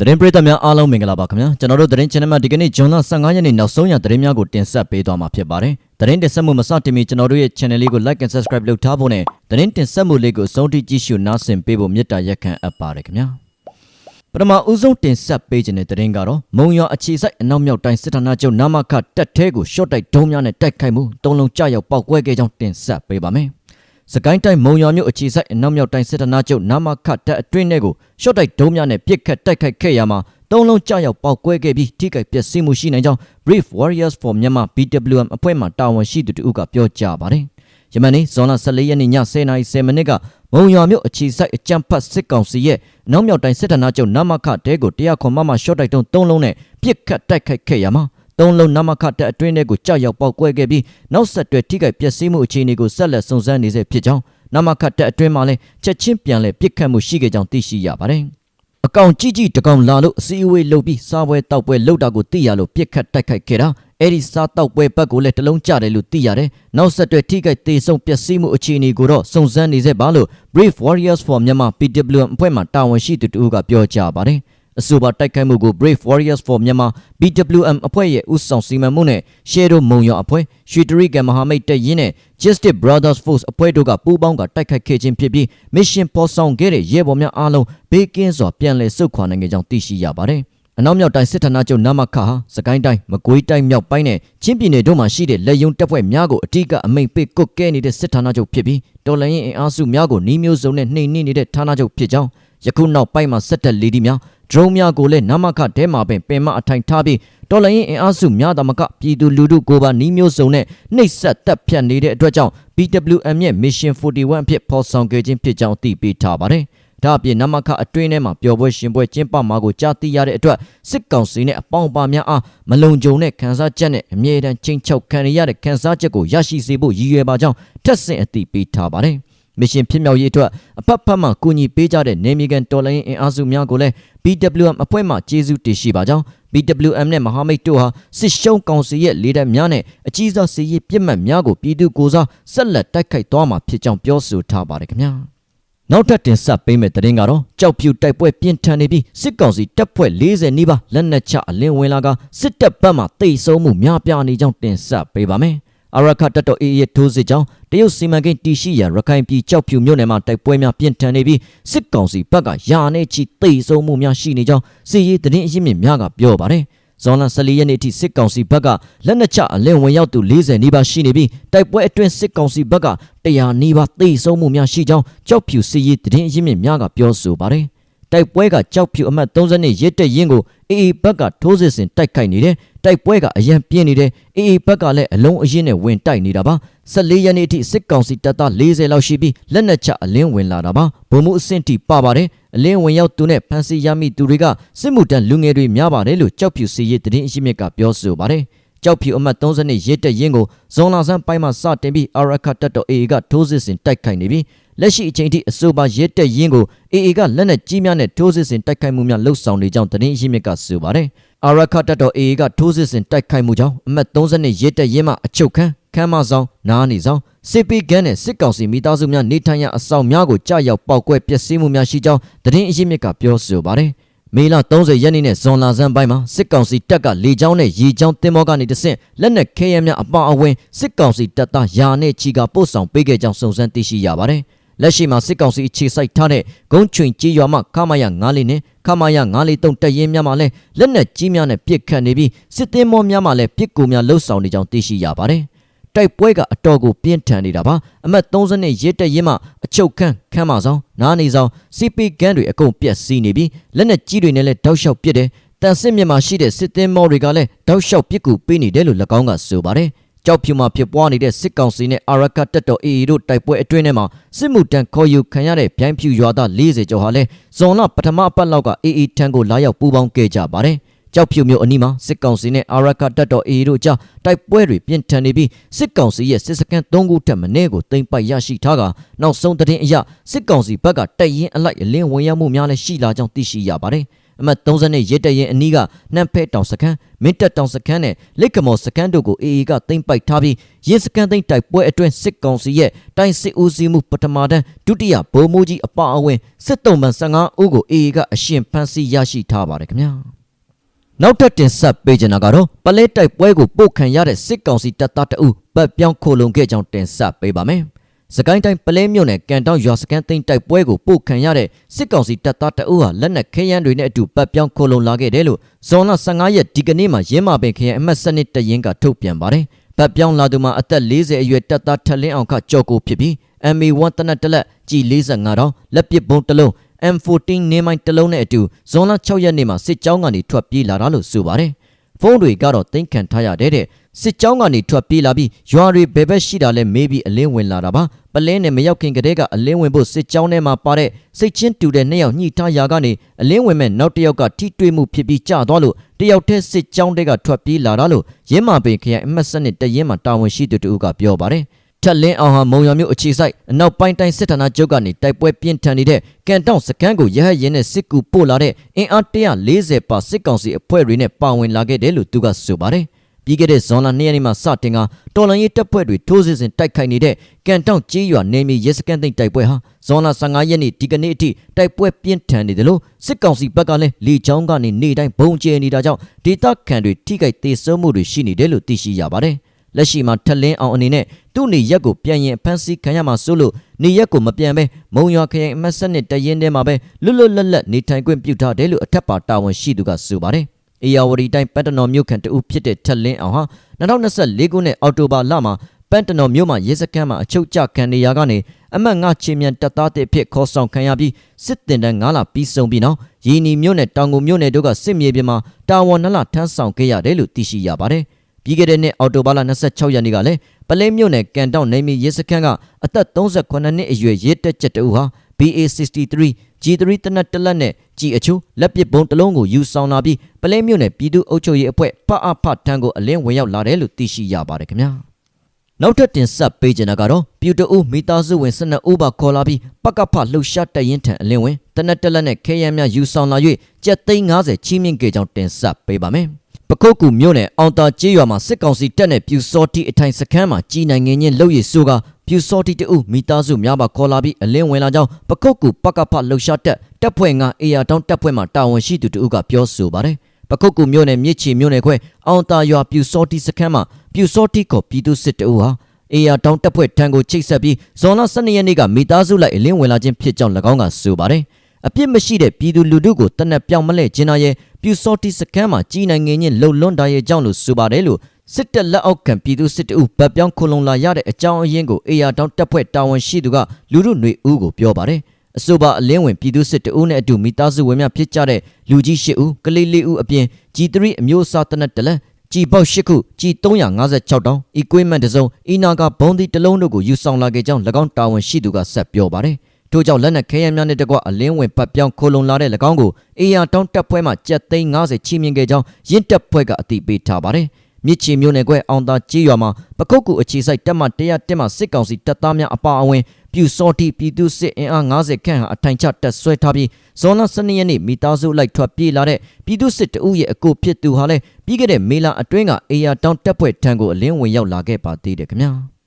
သတင်းပရိသတ်များအားလုံးမင်္ဂလာပါခင်ဗျာကျွန်တော်တို့သတင်း channel မှာဒီကနေ့ဇွန်လ15ရက်နေ့နောက်ဆုံးရသတင်းများကိုတင်ဆက်ပေးသွားမှာဖြစ်ပါတယ်သတင်းတင်ဆက်မှုမစတင်မီကျွန်တော်တို့ရဲ့ channel လေးကို like and subscribe လုပ်ထားဖို့နဲ့သတင်းတင်ဆက်မှုလေးကိုစုံတိကြည့်ရှုနားဆင်ပေးဖို့မေတ္တာရက်ခံအပ်ပါတယ်ခင်ဗျာပထမဦးဆုံးတင်ဆက်ပေးခြင်းတဲ့သတင်းကတော့မုံရွာအခြေစိုက်အနောက်မြောက်တိုင်းစစ်ဌာနချုပ်နာမခတက်ထဲကိုရှော့တိုက်ဒုံးများနဲ့တိုက်ခိုက်မှုတုံးလုံးကြရောက်ပောက်ကွဲခဲ့ကြောင်းတင်ဆက်ပေးပါမယ် စကိုင်းတိုင်းမုံရွာမြို့အခြေစိုက်အနောက်မြောက်တိုင်းစစ်ဌာနချုပ်နာမခတက်အတွင်းထဲကိုရှော့တိုက်ဒုံးများနဲ့ပစ်ခတ်တိုက်ခိုက်ခဲ့ရမှာသုံးလုံးကြရောက်ပေါက်ကွဲခဲ့ပြီးထိခိုက်ပျက်စီးမှုရှိနိုင်ကြောင်း Brief Warriors for Myanmar BWM အဖွဲ့မှတာဝန်ရှိသူတို့ကပြောကြားပါတယ်။ယမန်နေ့ဇွန်လ14ရက်နေ့ည10:10မိနစ်ကမုံရွာမြို့အခြေစိုက်အကြံဖတ်စစ်ကောင်စီရဲ့နောက်မြောက်တိုင်းစစ်ဌာနချုပ်နမခတဲကိုတရားခွန်မမရှော့တိုက်တုံးသုံးလုံးနဲ့ပြစ်ခတ်တိုက်ခိုက်ခဲ့ရမှာ သုံးလုံးနမခတက်အတွင်းထဲကိုကြောက်ရောက်ပေါက်ကွဲခဲ့ပြီးနောက်ဆက်တွဲထိခိုက်ပျက်စီးမှုအခြေအနေကိုဆက်လက်စုံစမ်းနေဆဲဖြစ်ကြောင်းနမခတက်အတွင်းမှာလည်းချက်ချင်းပြန်လည်ပြစ်ခတ်မှုရှိခဲ့ကြောင်းသိရှိရပါတယ်။အကောင်ကြီးကြီးတကောင်လာလို့အစည်းအဝေးလုပ်ပြီးစားပွဲတောက်ပွဲလုပ်တာကိုသိရလို့ပြစ်ခတ်တိုက်ခိုက်ခဲ့တာအဲ့ဒီစားတောက်ပွဲဘက်ကိုလည်းတလုံးကြတယ်လို့သိရတယ်နောက်ဆက်တွဲထိခိုက်သေးဆုံးပျက်စီးမှုအခြေအနေကိုတော့စုံစမ်းနေစေပါလို့ Brave Warriors for Myanmar PWM အဖွဲ့မှတာဝန်ရှိသူတို့ကပြောကြားပါတယ် အဆိုပါတိုက်ခိုက်မှုကို Brave Warriors for Myanmar BWM အဖွဲ့ရဲ့ဦးဆောင်စီမံမှုနဲ့ Shadow မုံရအဖွဲ့ရွှေတရိကမဟာမိတ်တပ်ရင်းနဲ့ Justice Brothers Force အဖွဲ့တို့ကပူးပေါင်းကတိုက်ခိုက်ခဲ့ခြင်းဖြစ်ပြီး mission ပေါ်ဆောင်ခဲ့တဲ့ရဲဘော်များအားလုံးဘေးကင်းစွာပြန်လည်ဆုတ်ခွာနိုင်ခဲ့ကြောင်းသိရှိရပါတယ်။အနောက်မြောက်တိုင်းစစ်ဌာနချုပ်နမခဟာစကိုင်းတိုင်းမကွေးတိုင်းမြောက်ပိုင်းနဲ့ချင်းပြည်နယ်တို့မှာရှိတဲ့လက်ယုံတပ်ဖွဲ့များကိုအတိကအမိန့်ပေးကုတ်ကဲနေတဲ့စစ်ဌာနချုပ်ဖြစ်ပြီးတော်လှန်ရေးအင်အားစုများကိုနှီးမျိုးစုံနဲ့နှိမ်နင်းနေတဲ့ဌာနချုပ်ဖြစ်ကြောင်း ယခုနောက်ပိုင်းမှာဆက်တက်လီဒီများဒရုန်းများကိုလည်းနမခတဲမှာပင်ပင်မအထိုင်ထားပြီးတော်လိုင်းရင်အင်အားစုများသာမကပြည်သူလူထုကိုပါနှီးမျိုးစုံနဲ့နှိပ်စက်တပ်ဖြတ်နေတဲ့အတွက်ကြောင့် BWM ရဲ့ Mission 41အဖြစ်ဖော်ဆောင်ခဲ့ခြင်းဖြစ်ကြောင်းသိပေးထားပါတယ်။ဒါအပြင်နမခအတွင်းထဲမှာပျော်ပွဲရှင်ပွဲကျင်းပမှာကိုကြားသိရတဲ့အတွက်စစ်ကောင်စီနဲ့အပေါင်းပါများအားမလုံခြုံတဲ့ခန်းစားချက်နဲ့အမြဲတမ်းချင်းချောက်ခံရတဲ့ခန်းစားချက်ကိုရရှိစေဖို့ရည်ရွယ်ပါကြောင်းထက်ဆင့်အသိပေးထားပါတယ်။ မရှင်ဖြစ်မြောက်ရေးအတွက်အဖက်ဖက်မှကူညီပေးကြတဲ့နေမီကန်တော်လိုင်းအင်အားစုများကိုလည်း BWM အဖွဲ့မှကျေးဇူးတင်ရှိပါကြောင်း BWM နဲ့မဟာမိတ်တို့ဟာစစ်ရှုံးကောင်စီရဲ့လေတပ်များနဲ့အကြီးစားစီရေးပြစ်မှတ်များကိုပြည်သူကိုစားဆက်လက်တိုက်ခိုက်သွားမှာဖြစ်ကြောင်းပြောဆိုထားပါတယ်ခင်ဗျာနောက်ထပ်တင်ဆက်ပေးမယ့်သတင်းကတော့ကြောက်ဖြူတိုက်ပွဲပြင်းထန်နေပြီးစစ်ကောင်စီတပ်ဖွဲ့40နီးပါးလက်နက်ချအလင်းဝင်လာကစစ်တပ်ဘက်မှတိတ်ဆုံးမှုများပြားနေကြောင်းတင်ဆက်ပေးပါမယ်။ အာရခတ်တတော်အေးရဲ့ထိုးစစ်ကြောင့်တရုတ်စီမံကိန်းတည်ရှိရန်ရခိုင်ပြည်ကြောက်ဖြူမြို့နယ်မှာတိုက်ပွဲများပြင်းထန်နေပြီးစစ်ကောင်စီဘက်ကယာနဲ့ချီတိတ်ဆုံးမှုများရှိနေကြောင်းစစ်ရေးသတင်းအရင်းမြစ်များကပြောပါတယ်ဇွန်လ14ရက်နေ့အထိစစ်ကောင်စီဘက်ကလက်နက်ချအလင်းဝင်ရောက်သူ40နီးပါးရှိနေပြီးတိုက်ပွဲအတွင်းစစ်ကောင်စီဘက်က100နီးပါးသိဆုံးမှုများရှိကြောင်းကြောက်ဖြူစစ်ရေးသတင်းအရင်းမြစ်များကပြောဆိုပါတယ်။ တိုက်ပွဲကကြောက်ဖြူအမှတ်30နဲ့ရစ်တဲ့ရင်းကိုအေအေဘက်ကထိုးစစ်ဆင်တိုက်ခိုက်နေတယ်တိုက်ပွဲကအရန်ပြင်းနေတယ်အေအေဘက်ကလည်းအလုံးအရင်နဲ့ဝင်တိုက်နေတာပါ14ရက်နေ့အထိစစ်ကောင်စီတပ်သား40လောက်ရှိပြီးလက်နက်ချအလင်းဝင်လာတာပါဗိုလ်မှူးအဆင့်ထိပါပါတယ်အလင်းဝင်ရောက်သူနဲ့ဖမ်းဆီးရမိသူတွေကစစ်မှုတန်းလူငယ်တွေများပါတယ်လို့ကြောက်ဖြူစီရေးတရင်အရှိမြက်ကပြောဆိုပါတယ်ကြောက်ဖြူအမှတ်30နဲ့ရစ်တဲ့ရင်းကိုဇွန်လဆန်းပိုင်းမှာစတင်ပြီးအာရခတ်တပ်တော် AA ကထိုးစစ်ဆင်တိုက်ခိုက်နေပြီး လက်ရှိအချိန်ထိအဆိုပါရဲတက်ရင်းကို AA ကလက်နက်ကြီးများနဲ့ထိုးစစ်ဆင်တိုက်ခိုက်မှုများလှုပ်ဆောင်နေကြောင်းသတင်းရင်းမြစ်ကဆိုပါတယ်။အာရခတ်တော် AA ကထိုးစစ်ဆင်တိုက်ခိုက်မှုကြောင့်အမှတ်30နဲ့ရဲတက်ရင်းမှအချုပ်ခန်းခမ်းမဆောင်နားနေဆောင်စစ်ပီကန်းနဲ့စစ်ကောင်စီမိသားစုများနေထိုင်ရာအဆောင်များကိုကြာရောက်ပောက်ကွဲပျက်စီးမှုများရှိကြောင်းသတင်းအရင်းမြစ်ကပြောဆိုပါတယ်။မေလ30ရက်နေ့နဲ့ဇွန်လဆန်းပိုင်းမှာစစ်ကောင်စီတပ်ကလေကြောင်းနဲ့ရေကြောင်းတင်မောကနေတဆင့်လက်နက်ခဲယမ်းများအပါအဝင်စစ်ကောင်စီတပ်သားယာနဲ့ချီကပို့ဆောင်ပေးခဲ့ကြောင်းစုံစမ်းသိရှိရပါတယ်။ လက်ရှိမှာစစ်ကောင်စီအခြေစိုက်ထားတဲ့ဂုံးချွင်ကြီးရွာမှခမာယ9လေးနဲ့ခမာယ9လေးတုံတပ်ရင်းများမှလည်းလက်နက်ကြီးများနဲ့ပစ်ခတ်နေပြီးစစ်သည်မောများမှလည်းပစ်ကူများလှုပ်ဆောင်နေကြောင်းသိရှိရပါတယ်။တိုက်ပွဲကအတော်ကိုပြင်းထန်နေတာပါအမတ်30နဲ့ရဲတက်ရင်မှအချုပ်ခန်းခန်းမဆောင်နားနေဆောင်စီပီဂန်းတွေအကုန်ပြက်စီးနေပြီးလက်နက်ကြီးတွေနဲ့လည်းတောက်လျှောက်ပစ်တယ်တန်စစ်မြစ်မှာရှိတဲ့စစ်သည်မောတွေကလည်းတောက်လျှောက်ပစ်ကူပေးနေတယ်လို့၎င်းကဆိုပါတယ် ကြောက်ဖြူမှာဖြစ်ပွားနေတဲ့စစ်ကောင်စီနဲ့အာရကတက်တော်အေအေတို့တိုက်ပွဲအတွင်းထဲမှာစစ်မှုတန်းခေါ်ယူခံရတဲ့ဗျိုင်းဖြူရွာသား40ကျော်ဟာလည်းဇွန်လပထမအပတ်လောက်ကအေအေထံကိုလာရောက်ပူးပေါင်းခဲ့ကြပါတယ်။ကြောက်ဖြူမျိုးအနီးမှာစစ်ကောင်စီနဲ့အာရကတပ်တော်အေတို့ကြားတိုက်ပွဲတွေပြင်းထန်နေပြီးစစ်ကောင်စီရဲ့စစ်စခန်း၃ခုထက်မနည်းကိုတင်ပိုက်ရရှိထားကနောက်ဆုံးသတင်းအရစစ်ကောင်စီဘက်ကတိုက်ရင်အလိုက်အလင်းဝင်ရောက်မှုများလည်းရှိလာကြောင်းသိရှိရပါတယ် အမှတ်30နဲ့ရဲတရင်အနီးကနှမ်းဖဲတောင်စခန်းမင်းတက်တောင်စခန်းနဲ့လိတ်ကမော်စခန်းတို့ကို AA ကသိမ်းပိုက်ထားပြီးရင်းစခန်းသိမ်းတိုက်ပွဲအတွင်းစစ်ကောင်စီရဲ့တိုင်းစစ်ဦးစီးမှုပထမတန်းဒုတိယဗိုလ်မှူးကြီးအပါအဝင်စစ်တုံးပန်15ဦးကို AA ကအရှင်ဖမ်းဆီးရရှိထားပါတယ်ခင်ဗျာနောက်ထပ်တင်ဆက်ပေးချင်တာကတော့ပလဲတိုက်ပွဲကိုပို့ခံရတဲ့စစ်ကောင်စီတပ်သားတအုပ်ပတ်ပြောင်းခိုလုံခဲ့ကြောင်းတင်ဆက်ပေးပါမယ်။ စကိုင်းတိုင်းပလဲမြို့နယ်ကန်တောင်ရွာစကန်သိန်းတိုက်ပွဲကိုပို့ခံရတဲ့စစ်ကောင်စီတပ်သားတအုပ်ဟာလက်နက်ခဲယမ်းတွေနဲ့အတူပတ်ပြောင်းခိုလုံလာခဲ့တယ်လို့ဇွန်လ15ရက်ဒီကနေ့မှာရင်းမာပင်ခရိုင်အမှတ်7တရင်ကထုတ်ပြန်ပါတယ်။ပတ်ပြောင်းလာသူမှာအသက်40အရွယ်တပ်သားထက်လင်းအောင်ကကြော်ကိုဖြစ်ပြီး MA1 တနက်တလက်ကြီး45တောင်လက်ပစ်ဘုံတစ်လုံး M14 နေမိုင်းတစ်လုံးနဲ့အတူဇွန်လ6ရက်နေ့မှာစစ်ကြောင်းကနေထွက်ပြေးလာတာလို့ဆိုပါတယ်။ဖုန်းတွေကတော့တင်ခံထားရတဲ့တဲ့စစ်ကြောင်းကနေထွက်ပြေးလာပြီးရွာတွေဘယ်ဘက်ရှိတာလဲမေးပြီးအလင်းဝင်လာတာပါ ပလင်းနဲ့မရောက်ခင်ကတည်းကအလင်းဝင်ဖို့စစ်ကြောင်းထဲမှာပါတဲ့စိတ်ချင်းတူတဲ့နှစ်ယောက်ညှိထားရာကနေအလင်းဝင်မဲ့နောက်တစ်ယောက်ကထိတွေ့မှုဖြစ်ပြီးကြာသွားလို့တယောက်တည်းစစ်ကြောင်းတွေကထွက်ပြေးလာတာလို့ရင်းမာပင်ခရိုင်အမှတ်စနစ်တရင်မှာတာဝန်ရှိသူတူကပြောပါတယ်ထက်လင်းအောင်ဟာမုံရမျိုးအခြေဆိုင်အနောက်ပိုင်းတိုင်းစစ်ဌာနချုပ်ကနေတိုက်ပွဲပြင်းထန်နေတဲ့ကန်တောင်စကန်ကိုရဟတ်ရင်နဲ့စစ်ကူပို့လာတဲ့အင်အား140ပါစစ်ကောင်စီအဖွဲ့တွေနဲ့ပါဝင်လာခဲ့တယ်လို့သူကဆိုပါတယ်။ ပြီးခဲ့တဲ့ဇွန်လ2ရက်နေ့မှာစတင်ကတော်လန်ရေးတပ်ဖွဲ့တွေထိုးစစ်ဆင်တိုက်ခိုက်နေတဲ့ကန်တောင်ကြေးရွာနေမြေရဲစခန်းသိမ်းတိုက်ပွဲဟာဇွန်လ15ရက်နေ့ဒီကနေ့အထိတိုက်ပွဲပြင်းထန်နေတယ်လို့စစ်ကောင်စီဘက်ကလည်းလေကြောင်းကနေနေတိုင်းဘုံကျဲနေတာကြောင့်ဒေသခံတွေထိခိုက်ဒေဆုံးမှုတွေရှိနေတယ်လို့သိရှိရပါတယ်။လက်ရှိမှာထက်လင်းအောင်အနေနဲ့သူ့နေရက်ကိုပြန်ရင်ဖမ်းဆီးခံရမှာစိုးလို့နေရက်ကိုမပြန်ဘဲမုံရွာခရိုင်အမတ်စနစ်တရင်ထဲမှာပဲလွတ်လွတ်လပ်လပ်နေထိုင်ခွင့်ပြုထားတယ်လို့အထက်ပါတာဝန်ရှိသူကဆိုပါတယ်။ အေယာဝတီတိုင်းပတ်တနော်မြို့ခံတဦးဖြစ်တဲ့ထက်လင်းအောင်ဟာ2024ခုနှစ်အောက်တိုဘာလမှာပန်တနော်မြို့မှာရဲစခန်းမှာအချုပ်ကျခံနေရကနေအမတ်ငါချင်းမြန်တပ်သားတဲ့အဖြစ်ခေါ်ဆောင်ခံရပြီးစစ်တင်တန်း9လပြီးဆုံးပြီးနောက်ရင်းနီမြို့နယ်တောင်ကုန်မြို့နယ်တို့ကစစ်မြေပြင်မှာတာဝန်2လထမ်းဆောင်ခဲ့ရတယ်လို့သိရှိရပါတယ်။ပြီးခဲ့တဲ့နှစ်အောက်တိုဘာလ26ရက်နေ့ကလည်းပလဲမြို့နယ်ကန်တောင်နေမီရဲစခန်းကအသက်38နှစ်အရွယ်ရဲတက်ချက်တူဟာ BA63 G3 တနက်တလက်နဲ့ကြီးအချိုးလက်ပစ်ဘုံတစ်လုံးကိုယူဆောင်လာပြီးပလဲမြို့နယ်ပြည်သူ့အုပ်ချုပ်ရေးအဖွဲ့ပအဖထန်းကိုအလင်းဝင်ရောက်လာတယ်လို့သိရှိရပါတယ်ခင်ဗျာနောက်ထပ်တင်ဆက်ပေးချင်တာကတော့ပြူတူမိသားစုဝင်12ဦးပါခေါ်လာပြီးပကဖလှုပ်ရှားတရင်ထံအလင်းဝင်တနက်တလက်နဲ့ခဲယမ်းများယူဆောင်လာ၍ကြက်သိန်း90ချီးမြှင့်ကြကြောင်းတင်ဆက်ပေးပါမယ် ပခုတ်ကူမြို့နယ်အောင်တာကျေးရွာမှာစစ်ကောင်စီတပ်နဲ့ပြူစောတိအထိုင်စခန်းမှာကြီးနိုင်ငံချင်းလှုပ်ရည်ဆိုကပြူစောတိတအုပ်မိသားစုများပါခေါ်လာပြီးအလင်းဝင်လာကြောင်းပခုတ်ကူပကဖလှုပ်ရှားတက်တပ်ဖွဲ့ငါအေယာတောင်းတပ်ဖွဲ့မှတာဝန်ရှိသူတအုပ်ကပြောဆိုပါတယ်ပခုတ်ကူမြို့နယ်မြစ်ချီမြို့နယ်ခွဲအောင်တာရွာပြူစောတိစခန်းမှာပြူစောတိခေါ်ပြည်သူစစ်တအုပ်ဟာအေယာတောင်းတပ်ဖွဲ့ထံကိုချိတ်ဆက်ပြီးဇွန်လ12ရက်နေ့ကမိသားစုလိုက်အလင်းဝင်လာခြင်းဖြစ်ကြောင်း၎င်းကဆိုပါတယ် အပြစ်မရှိတဲ့ပြည်သူလူထုကိုတနက်ပြောင်မလဲခြင်းနာရဲ့ပြူစောတိစခန်းမှာကြီးနိုင်ငံချင်းလှုပ်လွန်းတာရဲ့အကြောင်းလို့ဆိုပါတယ်လို့စစ်တပ်လက်အောက်ခံပြည်သူစစ်တအုပ်ဗတ်ပြောင်းခုံလုံလာရတဲ့အကြောင်းအရင်းကိုအေယာတောင်းတပ်ဖွဲ့တာဝန်ရှိသူကလူထုຫນွေဦးကိုပြောပါတယ်အဆိုပါအလင်းဝင်ပြည်သူစစ်တအုပ်နဲ့အတူမိသားစုဝင်များဖြစ်ကြတဲ့လူကြီး၈ဦးကလေး၄ဦးအပြင် G3 အမျိုးအစားတနက်တလက်ကြည်ပေါက်၈ခုကြည်356တောင်း equipment တစ်စုံအီနာကဘုံဒီတစ်လုံးတို့ကိုယူဆောင်လာခဲ့ကြောင်း၎င်းတာဝန်ရှိသူကဆက်ပြောပါတယ် ထို့ကြောင့်လက်နက်ခဲယမ်းများနဲ့တကွအလင်းဝင်ပတ်ပြောင်းခိုလုံလာတဲ့၎င်းကိုအေယာတောင်းတပ်ဖွဲ့မှကြက်သိန်း90ချီမြင့်ခဲ့ကြောင်းရင့်တပ်ဖွဲ့ကအသိပေးထားပါတယ်မြစ်ချီမျိုးနယ်ကွဲအောင်သာကြေးရွာမှာပကုတ်ကူအခြေစိုက်တပ်မ100တက်မှစစ်ကောင်စီတပ်သားများအပါအဝင်ပြူစောတိပြည်သူစစ်အင်အား90ခန့်ဟာအထိုင်ချတက်ဆွဲထားပြီးဇွန်လ12ရက်နေ့မိသားစုလိုက်ထွက်ပြေးလာတဲ့ပြည်သူစစ်တအုပ်ရဲ့အကိုဖြစ်သူဟာလည်းပြီးခဲ့တဲ့မေလအတွင်းကအေယာတောင်တပ်ဖွဲ့ထံကိုအလင်းဝင်ရောက်လာခဲ့ပါသေးတယ်ခင်ဗျာ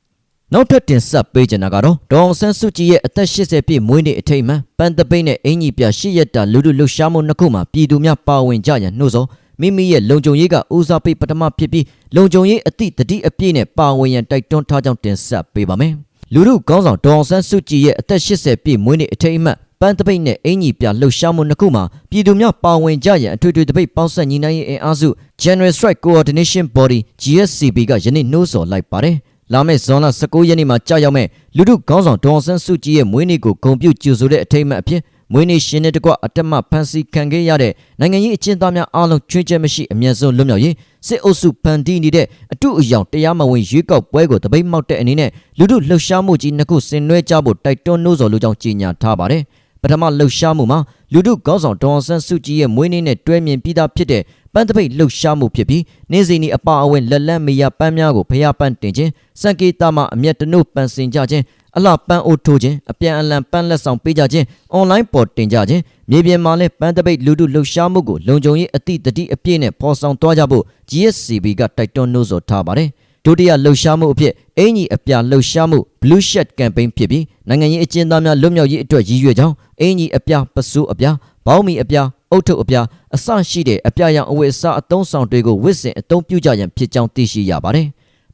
နောက်ထပ်တင်ဆက်ပေးချင်တာကတော့ဒေါအောင်ဆန်းစုကြည်ရဲ့အသက်80ပြည့်မွေးနေ့အထိမ်းမှန်ပန်တပိတ်နဲ့အင်ကြီးပြရှစ်ရက်တာလူလူလှူရှားမှုနှစ်ခုမှာပြည်သူများပါဝင်ကြရန်နှိုးဆော်မိမိရဲ့လုံခြုံရေးကဦးစားပေးပထမဖြစ်ပြီးလုံခြုံရေးအသည့်တတိအပြည့်နဲ့ပါဝင်ရန်တိုက်တွန်းထားကြောင်းတင်ဆက်ပေးပါမယ်။လူလူကောင်းဆောင်ဒေါအောင်ဆန်းစုကြည်ရဲ့အသက်80ပြည့်မွေးနေ့အထိမ်းအမှတ်ပန်းတပိတ်နဲ့အင်ကြီးပြလှုပ်ရှားမှုနှစ်ခုမှာပြည်သူများပါဝင်ကြရန်အထွေထွေတပိတ်ပေါင်းဆက်ညီနိုင်ရေးအင်အားစု General Strike Coordination Body GSCB ကယနေ့နှိုးဆော်လိုက်ပါတယ်။ လာမယ့်ဇွန်လ19ရက်နေ့မှာကြာရောက်မဲ့လူထုခေါင်းဆောင်ဒေါအောင်ဆန်းစုကြည်ရဲ့မွေးနေ့ကိုဂုဏ်ပြုကြိုဆိုတဲ့အထိမ်းအမှတ်အဖြစ်မွေးနေ့ရှင်နဲ့တကွအတက်မဖန်စီခံခဲ့ရတဲ့နိုင်ငံရေးအကျဉ်းသားများအားလုံးချွင်းချက်မရှိအမျက်ဆုံးလွတ်မြောက်ရေးစစ်အုပ်စုဖန်တီးနေတဲ့အတုအယောင်တရားမဝင်ရွေးကောက်ပွဲကိုတပိတ်မောက်တဲ့အနေနဲ့လူထုလှုပ်ရှားမှုကြီးနှစ်ခုဆင်နွှဲကြဖို့တိုက်တွန်းနှိုးဆော်လိုကြောင်းကြေညာထားပါတယ် ပထမလှုပ်ရှားမှုမှာလူထုကောင်းဆောင်ဒေါအောင်ဆန်းစုကြည်ရဲ့မွေးနေ့နဲ့တွဲမြင်ပြီးသားဖြစ်တဲ့ပန်းတပိတ်လှုပ်ရှားမှုဖြစ်ပြီးနေစီနီအပါအဝင်လက်လန်းမီယာပန်းများကိုဖျားပန်းတင်ခြင်းစံကေတာမှအမျက်တနုပန်စင်ကြခြင်းအလှပန်းအိုးထိုးခြင်းအပြန်အလှန်ပန်းလက်ဆောင်ပေးကြခြင်းအွန်လိုင်းပေါ်တင်ကြခြင်းမြေပြင်မှာလည်းပန်းတပိတ်လူထုလှုပ်ရှားမှုကိုလုံခြုံရေးအသည့်တတိအပြည့်နဲ့ပေါ်ဆောင်သွားကြဖို့ GSCB ကတိုက်တွန်းနှိုးဆော်ထားပါတယ် ဒုတိယလှုပ်ရှားမှုအဖြစ်အင်ကြီးအပြလှုပ်ရှားမှု Blue Shirt Campaign ဖြစ်ပြီးနိုင်ငံရေးအကျဉ်းသားများလွတ်မြောက်ရေးအတွက်ရည်ရွယ်ကြောင်းအင်ကြီးအပြပစိုးအပြဘောင်းမီအပြအုတ်ထုပ်အပြအစရှိတဲ့အပြရောင်အဝတ်အစားအသုံးဆောင်တွေကိုဝစ်စင်အသုံးပြုကြရန်ဖြစ်ကြောင်းသိရှိရပါတယ်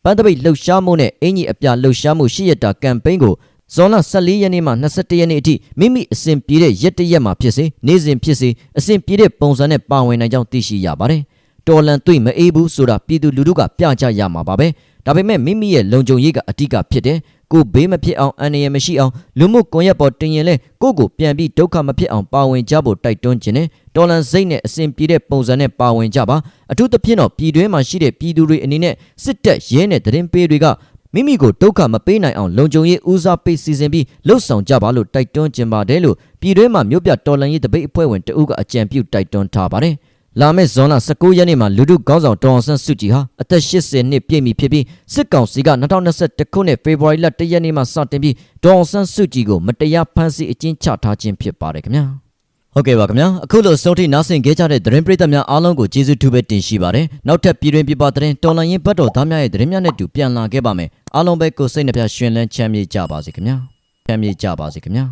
ပန်းတပိတ်လှုပ်ရှားမှုနဲ့အင်ကြီးအပြလှုပ်ရှားမှုရှိရတာကမ်ပိန်းကိုဇွန်လ14ရက်နေ့မှ21ရက်နေ့အထိမိမိအစဉ်ပြေတဲ့ရက်တစ်ရက်မှာဖြစ်စေနေ့စဉ်ဖြစ်စေအစဉ်ပြေတဲ့ပုံစံနဲ့ပါဝင်နိုင်ကြောင်းသိရှိရပါတယ်။ တော်လန်တွေ့မအေးဘူးဆိုတာပြည်သူလူထုကပြကြရမှာပါပဲ။ဒါပေမဲ့မိမိရဲ့လုံခြုံရေးကအဓိကဖြစ်တယ်။ကိုဘေးမဖြစ်အောင်အန္တရာယ်မရှိအောင်လူမှုကွန်ရက်ပေါ်တင်ရင်လဲကိုကိုပြန်ပြီးဒုက္ခမဖြစ်အောင်ပါဝင်ကြဖို့တိုက်တွန်းခြင်းနဲ့တော်လန်စိတ်နဲ့အစဉ်ပြေတဲ့ပုံစံနဲ့ပါဝင်ကြပါအထူးသဖြင့်တော့ပြည်တွင်းမှာရှိတဲ့ပြည်သူတွေအနေနဲ့စစ်တပ်ရဲနဲ့တရင်ပေးတွေကမိမိကိုဒုက္ခမပေးနိုင်အောင်လုံခြုံရေးဦးစားပေးစီစဉ်ပြီးလှုပ်ဆောင်ကြပါလို့တိုက်တွန်းခြင်းပါတယ်လို့ပြည်တွင်းမှာမြို့ပြတော်လှန်ရေးတပိတ်အဖွဲ့ဝင်တအုပ်ကအကြံပြုတိုက်တွန်းထားပါတယ်။ လာမယ့်ဇွန်လ19ရက်နေ့မှာလူထုခေါင်းဆောင်ဒေါအောင်ဆန်းစုကြည်ဟာအသက်80နှစ်ပြည့်ပြီဖြစ်ပြီးစစ်ကောင်စီက2021ခုနှစ်ဖေဖော်ဝါရီလ1ရက်နေ့မှာစတင်ပြီးဒေါအောင်ဆန်းစုကြည်ကိုမတရားဖမ်းဆီးအကျဉ်းချထားခြင်းဖြစ်ပါတယ်ခင်ဗျာ။ဟုတ်ကဲ့ပါခင်ဗျာအခုလိုစုံထိနားဆင်ခဲ့ကြတဲ့သတင်းပရိသတ်များအားလုံးကိုကျေးဇူးတူပဲတင်ရှိပါတယ်နောက်ထပ်ပြည်တွင်ပြပသတင်းတော်လိုင်းရင်ဘတ်တော်သားများရဲ့သတင်းများနဲ့တူပြန်လာခဲ့ပါမယ်အားလုံးပဲကိုယ်စိတ်နှပြရှင်လန်းချမ်းမြေ့ကြပါစေခင်ဗျာချမ်းမြေ့ကြပါစေခင်ဗျာ